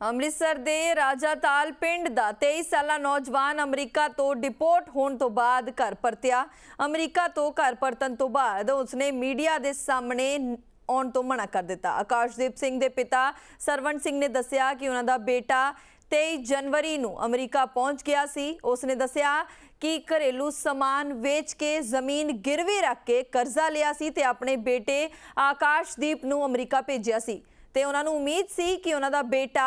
ਅੰਮ੍ਰਿਤਸਰ ਦੇ ਰਾਜਾਤਾਲ ਪਿੰਡ ਦਾ 23 ਸਾਲਾ ਨੌਜਵਾਨ ਅਮਰੀਕਾ ਤੋਂ ਡਿਪੋਰਟ ਹੋਣ ਤੋਂ ਬਾਅਦ ਘਰ ਪਰਤਿਆ। ਅਮਰੀਕਾ ਤੋਂ ਘਰ ਪਰਤਣ ਤੋਂ ਬਾਅਦ ਉਸਨੇ ਮੀਡੀਆ ਦੇ ਸਾਹਮਣੇ ਆਉਣ ਤੋਂ ਮਨਾ ਕਰ ਦਿੱਤਾ। ਆਕਾਸ਼ਦੀਪ ਸਿੰਘ ਦੇ ਪਿਤਾ ਸਰਵਣ ਸਿੰਘ ਨੇ ਦੱਸਿਆ ਕਿ ਉਹਨਾਂ ਦਾ ਬੇਟਾ 23 ਜਨਵਰੀ ਨੂੰ ਅਮਰੀਕਾ ਪਹੁੰਚ ਗਿਆ ਸੀ। ਉਸਨੇ ਦੱਸਿਆ ਕਿ ਘਰੇਲੂ ਸਮਾਨ ਵੇਚ ਕੇ ਜ਼ਮੀਨ ਗਿਰਵੀ ਰੱਖ ਕੇ ਕਰਜ਼ਾ ਲਿਆ ਸੀ ਤੇ ਆਪਣੇ ਬੇਟੇ ਆਕਾਸ਼ਦੀਪ ਨੂੰ ਅਮਰੀਕਾ ਭੇਜਿਆ ਸੀ। ਤੇ ਉਹਨਾਂ ਨੂੰ ਉਮੀਦ ਸੀ ਕਿ ਉਹਨਾਂ ਦਾ ਬੇਟਾ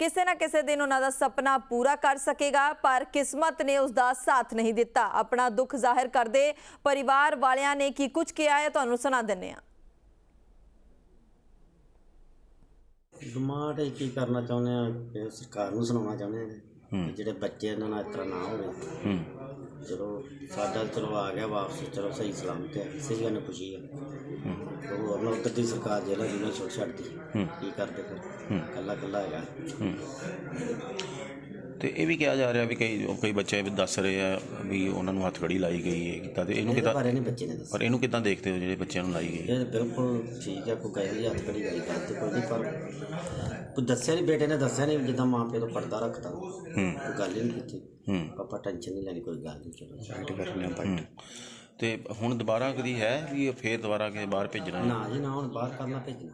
ਕਿਸੇ ਨਾ ਕਿਸੇ ਦਿਨ ਉਹਨਾਂ ਦਾ ਸੁਪਨਾ ਪੂਰਾ ਕਰ ਸਕੇਗਾ ਪਰ ਕਿਸਮਤ ਨੇ ਉਸ ਦਾ ਸਾਥ ਨਹੀਂ ਦਿੱਤਾ। ਆਪਣਾ ਦੁੱਖ ਜ਼ਾਹਿਰ ਕਰਦੇ ਪਰਿਵਾਰ ਵਾਲਿਆਂ ਨੇ ਕੀ ਕੁਝ ਕਿਹਾ ਹੈ ਤੁਹਾਨੂੰ ਸੁਣਾ ਦਿੰਨੇ ਆ ਇਹ ਕੀ ਕਰਨਾ ਚਾਹੁੰਦੇ ਆ ਕਿ ਸਰਕਾਰ ਨੂੰ ਸੁਣਾਉਣਾ ਚਾਹੁੰਦੇ ਆ ਕਿ ਜਿਹੜੇ ਬੱਚੇ ਇਹਨਾਂ ਨਾਲ ਇਸ ਤਰ੍ਹਾਂ ਨਾ ਹੋਵੇ ਚਲੋ ਸਾਡਾ ਚਲੋ ਆ ਗਿਆ ਵਾਪਸ ਚਲੋ ਸਹੀ ਸਲਾਮਤ ਹੈ ਸਹੀ ਗੱਲ ਖੁਸ਼ੀ ਹੈ। ਉਹ ਹੋਰ ਨਾ ਉੱਧਰ ਦੀ ਸਰਕਾਰ ਜਿਹੜਾ ਜਿਹਨੇ ਛੋੜ ਛੱਡਦੀ ਕੀ ਕਰਦੇ ਫਿਰ? ਕੱਲਾ ਕੱਲਾ ਹੈਗਾ। ਤੇ ਇਹ ਵੀ ਕਿਹਾ ਜਾ ਰਿਹਾ ਵੀ ਕਈ ਕਈ ਬੱਚੇ ਵੀ ਦੱਸ ਰਹੇ ਆ ਵੀ ਉਹਨਾਂ ਨੂੰ ਹੱਥਕੜੀ ਲਾਈ ਗਈ ਹੈ ਕੀਤਾ ਤੇ ਇਹਨੂੰ ਕਿਦਾਂ ਬਾਰੇ ਨਹੀਂ ਬੱਚੇ ਨੇ ਦੱਸਿਆ। ਪਰ ਇਹਨੂੰ ਕਿਦਾਂ ਦੇਖਦੇ ਹੋ ਜਿਹੜੇ ਬੱਚਿਆਂ ਨੂੰ ਲਾਈ ਗਈ ਹੈ? ਇਹ ਬਿਲਕੁਲ ਠੀਕ ਹੈ ਕੋਈ ਗਏ ਹੱਥ ਕੜੀ ਗਈ ਗੱਲ ਤੇ ਕੋਈ ਨਹੀਂ ਪਰ ਕੋਈ ਦੱਸਿਆ ਨਹੀਂ ਬੇਟੇ ਨੇ ਦੱਸਿਆ ਨਹੀਂ ਜਿੱਦਾਂ ਮਾਂ ਪਿਓ ਤੋਂ ਪਰਦਾ ਰੱਖਦਾ ਕੋਈ ਗੱਲ ਹੀ ਨਹੀਂ ਕੀਤੀ। ਹੂੰ। ਪਾਪਾ ਟੈਨਸ਼ਨ ਨਹੀਂ ਲੈਣੀ ਕੋਈ ਗੱਲ ਨਹੀਂ ਚਲੋ। ਸਾਈਡ ਕਰ ਲਿਆ ਹੂੰ। ਤੇ ਹੁਣ ਦੁਬਾਰਾ ਕਦੀ ਹੈ ਵੀ ਇਹ ਫੇਰ ਦੁਬਾਰਾ ਕਿਸੇ ਬਾਹਰ ਭੇਜਣਾ? ਹੈ? ਨਾ ਜੀ ਨਾ ਹੁਣ ਬਾਹਰ ਕਰਨਾ ਭੇਜਣਾ।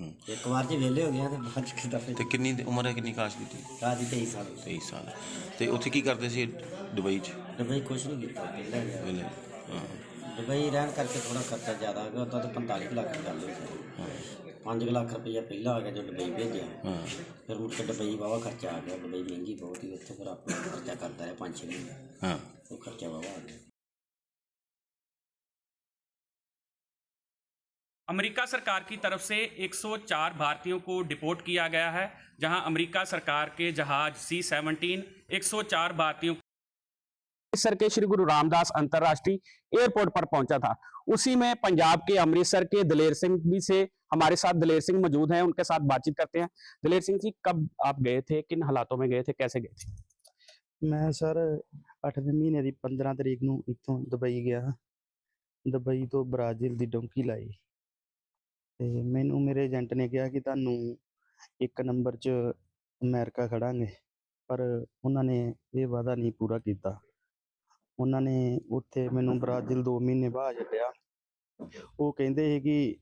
ਹੂੰ ਇੱਕ ਵਾਰ ਜੇ ਵਿਹਲੇ ਹੋ ਗਿਆ ਤੇ ਚ ਕਿਦਾਂ ਭੇਜ ਤੇ ਕਿੰਨੀ ਦੀ ਉਮਰ ਹੈ ਕਿੰਨੀ ਕਾਸ਼ ਦੀ ਤੀ ਰਾਜੀ 23 ਸਾਲ। 23 ਸਾਲ। ਤੇ ਉੱਥੇ ਕੀ ਕਰਦੇ ਸੀ ਦੁਬਈ 'ਚ? ਦੁਬਈ ਕੁਛ ਨਹੀਂ ਕੀਤਾ ਪਹਿਲਾਂ ਗਿਆ ਵੇਲੇ ਹਾਂ। ਦੁਬਈ ਰਹਿਣ ਕਰਕੇ ਥੋੜਾ ਖਰਚਾ ਜ਼ਿਆਦਾ ਆ ਗਿਆ ਉਦੋਂ ਤਾਂ 45 ਕੁ ਲੱਖ ਦੀ ਗੱਲ ਹੋਈ 5 ਲੱਖ ਰੁਪਈਆ ਪਹਿਲਾਂ ਆ ਗਿਆ ਜੋ ਦੁਬਈ ਭੇਜਿਆ। ਹਾਂ। ਫਿਰ ਮੁੜ ਕੇ ਦੁਬਈ ਵਾਵਾ ਖਰਚਾ ਆ ਗਿਆ। ਦੁਬਈ ਮਹਿੰਗੀ ਬਹੁਤ ਹੀ ਉੱਥੇ ਫਿਰ ਆਪਣਾ ਖਰਚਾ ਕਰਦਾ ਰਿਹਾ 5-6 ਮਹੀਨੇ। ਹਾਂ। ਉਹ ਖਰਚਾ ਵਾਵਾ ਆ ਗਿਆ। अमेरिका सरकार की तरफ से 104 भारतीयों को डिपोर्ट किया गया है जहां अमेरिका सरकार के जहाज सी सेवनटीन एक भारतीयों अमृतसर के श्री गुरु रामदास अंतर्राष्ट्रीय एयरपोर्ट पर पहुंचा था उसी में पंजाब के अमृतसर के दलेर सिंह भी से हमारे साथ दलेर सिंह मौजूद हैं उनके साथ बातचीत करते हैं दलेर सिंह जी कब आप गए थे किन हालातों में गए थे कैसे गए थे ਮੈਂ ਸਰ 8ਵੇਂ ਮਹੀਨੇ ਦੀ 15 ਤਰੀਕ ਨੂੰ ਇੱਥੋਂ ਦੁਬਈ ਗਿਆ ਦੁਬਈ ਤੋਂ ਬ੍ਰਾਜ਼ੀਲ ਦੀ ਡੋਂਕੀ ਲਾਈ ਤੇ ਮੈਨੂੰ ਮੇਰੇ ਏਜੰਟ ਨੇ ਕਿਹਾ ਕਿ ਤੁਹਾਨੂੰ ਇੱਕ ਨੰਬਰ 'ਚ ਅਮਰੀਕਾ ਖੜਾਂਗੇ ਪਰ ਉਹਨਾਂ ਨੇ ਇਹ ਵਾਅਦਾ ਨਹੀਂ ਪੂਰਾ ਕੀਤਾ। ਉਹਨਾਂ ਨੇ ਉੱਥੇ ਮੈਨੂੰ ਬ੍ਰਾਜ਼ੀਲ 2 ਮਹੀਨੇ ਬਾਅਦ ਛੱਡਿਆ। ਉਹ ਕਹਿੰਦੇ ਸੀ ਕਿ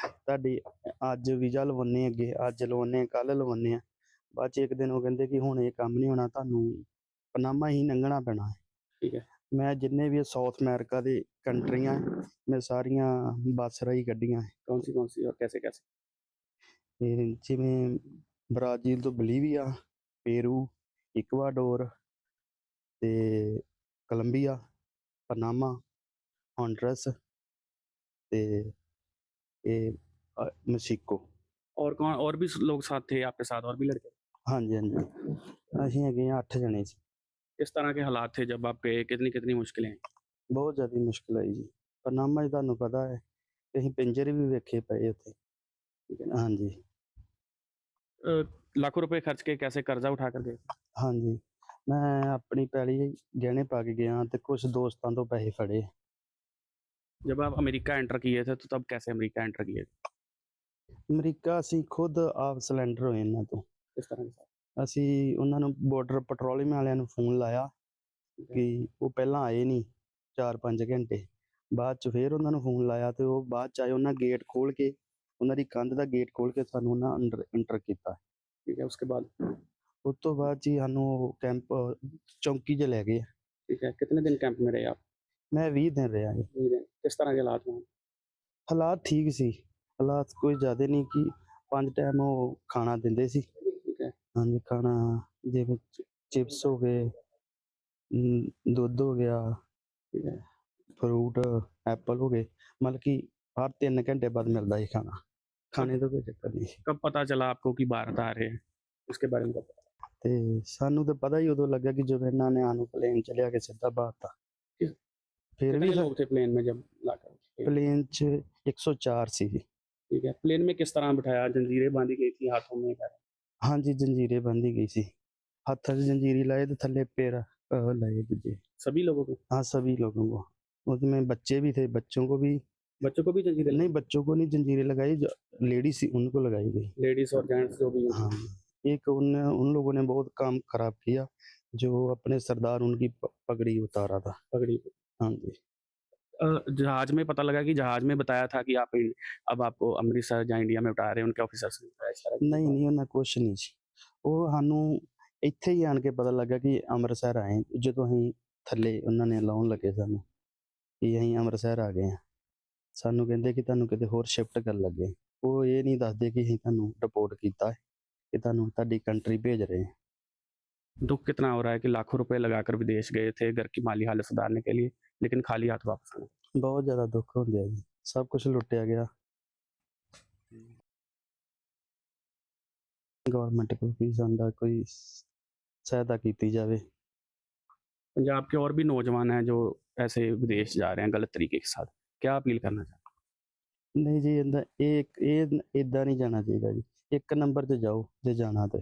ਤੁਹਾਡੀ ਅੱਜ ਵੀਜ਼ਾ ਲਵਾਉਂਦੇ ਅੱਗੇ, ਅੱਜ ਲਵਾਉਂਦੇ ਕੱਲ ਲਵਾਉਂਦੇ ਆ ਬਾਅਦ 'ਚ ਇੱਕ ਦਿਨ ਉਹ ਕਹਿੰਦੇ ਕਿ ਹੁਣ ਇਹ ਕੰਮ ਨਹੀਂ ਹੋਣਾ, ਤੁਹਾਨੂੰ ਪਨਾਮਾ ਹੀ ਲੰਘਣਾ ਪੈਣਾ ਹੈ। ਠੀਕ ਹੈ। ਮੈਂ ਜਿੰਨੇ ਵੀ ਸਾਊਥ ਅਮਰੀਕਾ ਦੇ ਕੰਟਰੀਆਂ ਹੈ, ਮੈਂ ਸਾਰੀਆਂ ਬੱਸ ਰਾਹੀਂ ਕੱਢੀਆਂ ਹੈ। कौन सी कौन सी और कैसे कैसे ਇਹ ਜਿਵੇਂ ਬ੍ਰਾਜ਼ੀਲ ਤੋਂ ਬਲੀਵੀਆ ਪੇਰੂ ਇਕਵਾਡੋਰ ਤੇ ਕੋਲੰਬੀਆ ਪਨਾਮਾ ਹੌਂਡਰਸ ਤੇ ਇਹ ਅ, ਮੈਕਸੀਕੋ और कौन और भी लोग साथ थे आपके साथ और भी लड़के ਹਾਂਜੀ ਹਾਂਜੀ ਅਸੀਂ ਹੈਗੇ ਹਾਂ 8 ਜਣੇ ਸੀ किस तरह के हालात थे जब आप गए कितनी कितनी मुश्किलें हैं ਬਹੁਤ ਜ਼ਿਆਦਾ ਮੁਸ਼ਕਿਲ ਆਈ ਜੀ ਪਨਾਮਾ 'ਚ ਤੁਹਾਨੂੰ ਪਤਾ ਹੈ ਕਿ ਅਸੀਂ ਪਿੰਜਰੇ ਵੀ ਵੇਖੇ ਪਏ ਉੱਥੇ ठीक है ना ਹਾਂਜੀ अ, लाखों रुपए खर्च के कैसे कर्जा उठा कर गए ਹਾਂਜੀ ਮੈਂ ਆਪਣੀ ਪੈਲੀ ਗਹਿਣੇ ਪਾ ਕੇ ਗਿਆ ਤੇ ਕੁਝ ਦੋਸਤਾਂ ਤੋਂ ਪੈਸੇ ਫੜੇ जब आप अमेरिका एंटर किए थे तो तब कैसे अमेरिका एंटर किए थे? ਅਮਰੀਕਾ ਅਸੀਂ ਖੁਦ ਆਪ ਸਿਲੰਡਰ ਹੋਏ ਇਹਨਾਂ ਤੋਂ किस तरह के साथ ਅਸੀਂ ਉਹਨਾਂ ਨੂੰ ਬਾਰਡਰ ਪੈਟਰੋਲਿੰਗ ਵਾਲਿਆਂ ਨੂੰ ਫੋਨ ਲਾਇਆ ਕਿ ਉਹ ਪਹਿਲਾਂ ਆਏ ਨਹੀਂ 4-5 ਘੰਟੇ ਬਾਅਦ ਚ ਫੇਰ ਉਹਨਾਂ ਨੂੰ ਫੋਨ ਲਾਇਆ ਤੇ ਉਹ ਬਾਅਦ ਚ ਆਏ ਉਹਨਾਂ ਗੇਟ ਖੋਲ ਕੇ ਉਹਨਾਂ ਦੀ ਕੰਧ ਦਾ ਗੇਟ ਖੋਲ ਕੇ ਸਾਨੂੰ ਉਹਨਾਂ ਅੰਦਰ ਐਂਟਰ ਕੀਤਾ। ਠੀਕ ਹੈ ਉਸਕੇ ਬਾਅਦ? ਉਸ ਤੋਂ ਬਾਅਦ ਜੀ ਸਾਨੂੰ ਕੈਂਪ ਚੌਂਕੀ 'ਚ ਲੈ ਗਏ। ਠੀਕ ਹੈ ਕਿੰਨੇ ਦਿਨ ਕੈਂਪ ਮੇ ਰਹੇ ਆਪ? ਮੈਂ 20 ਦਿਨ ਰਿਹਾ ਜੀ। ਕਿਸ ਤਰ੍ਹਾਂ ਦੇ ਹਾਲਾਤ ਹੋਣ? ਹਾਲਾਤ ਠੀਕ ਸੀ। ਹਾਲਾਤ ਕੋਈ ਜ਼ਿਆਦਾ ਨਹੀਂ ਕਿ ਪੰਜ ਟਾਈਮ ਉਹ ਖਾਣਾ ਦਿੰਦੇ ਸੀ। ਹਾਂਜੀ ਖਾਣਾ ਜਿਵੇਂ ਚਿਪਸ ਹੋ ਗਏ ਅਮ, ਦੁੱਧ ਹੋ ਗਿਆ ठीक है ਫਰੂਟ ਐਪਲ ਹੋ ਗਏ ਮਤਲਬ ਕਿ ਹਰ 3 ਘੰਟੇ ਬਾਅਦ ਮਿਲਦਾ ਸੀ ਖਾਣਾ ਖਾਣੇ ਦਾ ਕੋਈ ਚੱਕਰ ਨਹੀਂ ਸੀ कब पता चला आपको कि भारत आ रहे हैं उसके बारे में कब पता ਤੇ ਸਾਨੂੰ ਤਾਂ ਪਤਾ ਹੀ ਉਦੋਂ ਲੱਗਾ ਕਿ ਜਦੋਂ ਇਹਨਾਂ ਨੇ ਸਾਨੂੰ ਪਲੇਨ ਚ ਲਿਆ ਕੇ ਸਿੱਧਾ ਬਾਤਾ ਕਿਸ- ਫਿਰ ਵੀ कितने लोग थे प्लेन में जब लाकर ਪਲੇਨ ਚ 104 ਸੀ ਜੀ ठीक है प्लेन में किस तरह बिठाया जंजीरें बांधी गई थी हाथों में क्या? ਹਾਂਜੀ ਜੰਜੀਰੇ ਬੰਦੀ ਗਈ ਸੀ ਹੱਥਾਂ 'ਚ जंजीरी लाए तो थल्ले पैर अ, लाए दूजे सभी लोगों को हाँ सभी लोगों को उसमें बच्चे भी थे बच्चों को भी बच्चों को भी जंजीरें नहीं बच्चों को नहीं जंजीरें लगाई लेडीज उनको लगाई गई लेडीज और जेंट्स जो भी हैं। हाँ एक उन उन लोगों ने बहुत काम खराब किया जो अपने सरदार उनकी प- पगड़ी उतारा था पगड़ी पे। हाँ जी अ, जहाज में पता लगा कि जहाज में बताया था कि आप इन- अब आपको अमृतसर या इंडिया में उतार रहे हैं उनके ऑफिसर्स ने बताया इस तरह की ਨਹੀਂ ਨਹੀਂ ਉਹਨਾਂ ਕੁਛ ਨਹੀਂ ਸੀ ਉਹ ਸਾਨੂੰ ਇੱਥੇ ਹੀ ਆਣ ਕੇ ਪਤਾ ਲੱਗਾ ਕਿ ਅੰਮ੍ਰਿਤਸਰ ਆਏ ਜਦੋਂ ਅਸੀਂ ਥੱਲੇ ਉਹਨਾਂ ਨੇ ਲਾਉਣ ਲੱਗੇ ਸਾਨੂੰ ਕਿ ਅਸੀਂ ਅੰਮ੍ਰਿਤਸਰ ਆ ਗਏ ਆ ਸਾਨੂੰ ਕਹਿੰਦੇ ਕਿ ਤੁਹਾਨੂੰ ਕਿਤੇ ਹੋਰ ਸ਼ਿਫਟ ਕਰਨ ਲੱਗੇ ਉਹ ਇਹ ਨਹੀਂ ਦੱਸਦੇ ਕਿ ਅਸੀਂ ਤੁਹਾਨੂੰ ਰਿਪੋਰਟ ਕੀਤਾ ਹੈ ਕਿ ਤੁਹਾਨੂੰ ਤੁਹਾਡੀ ਕੰਟਰੀ ਭੇਜ ਰਹੇ ਹਾਂ दुख कितना हो रहा है कि लाखों रुपए लगाकर विदेश गए थे घर की माली हालत सुधारने के लिए लेकिन खाली हाथ वापस आए ਬਹੁਤ ਜ਼ਿਆਦਾ ਦੁੱਖ ਹੁੰਦੇ ਆ ਜੀ ਸਭ ਕੁਝ ਲੁੱਟਿਆ ਗਿਆ ਗਵਰਨਮੈਂਟ ਕੋਲ ਵੀ ਜਾਂਦਾ ਕੋਈ ਸਹਾਇਤਾ ਕੀਤੀ ਜਾਵੇ पंजाब के और भी नौजवान हैं जो ऐसे विदेश जा रहे हैं गलत तरीके के साथ क्या अपील करना चाहते ਨਹੀਂ ਜੀ ਏਦਾਂ ਇਹ ਇਹ ਇਦਾਂ ਨਹੀਂ ਜਾਣਾ ਚਾਹੀਦਾ ਜੀ ਇੱਕ ਨੰਬਰ ਤੇ ਜਾਓ ਜੇ ਜਾਣਾ ਤੇ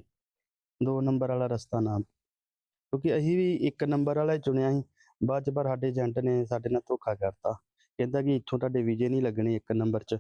ਦੋ ਨੰਬਰ ਵਾਲਾ ਰਸਤਾ ਨਾ। ਕਿਉਂਕਿ ਅਸੀਂ ਵੀ ਇੱਕ ਨੰਬਰ ਵਾਲਾ ਚੁਣਿਆ ਸੀ। ਬਾਅਦ ਚ ਪਰ ਸਾਡੇ ਏਜੰਟ ਨੇ ਸਾਡੇ ਨਾਲ ਧੋਖਾ ਕਰਤਾ। ਕਹਿੰਦਾ ਕਿ ਇੱਥੋਂ ਤੁਹਾਡੇ ਵੀਜ਼ੇ ਨਹੀਂ ਲੱਗਣੇ ਇੱਕ ਨੰਬਰ 'ਚ।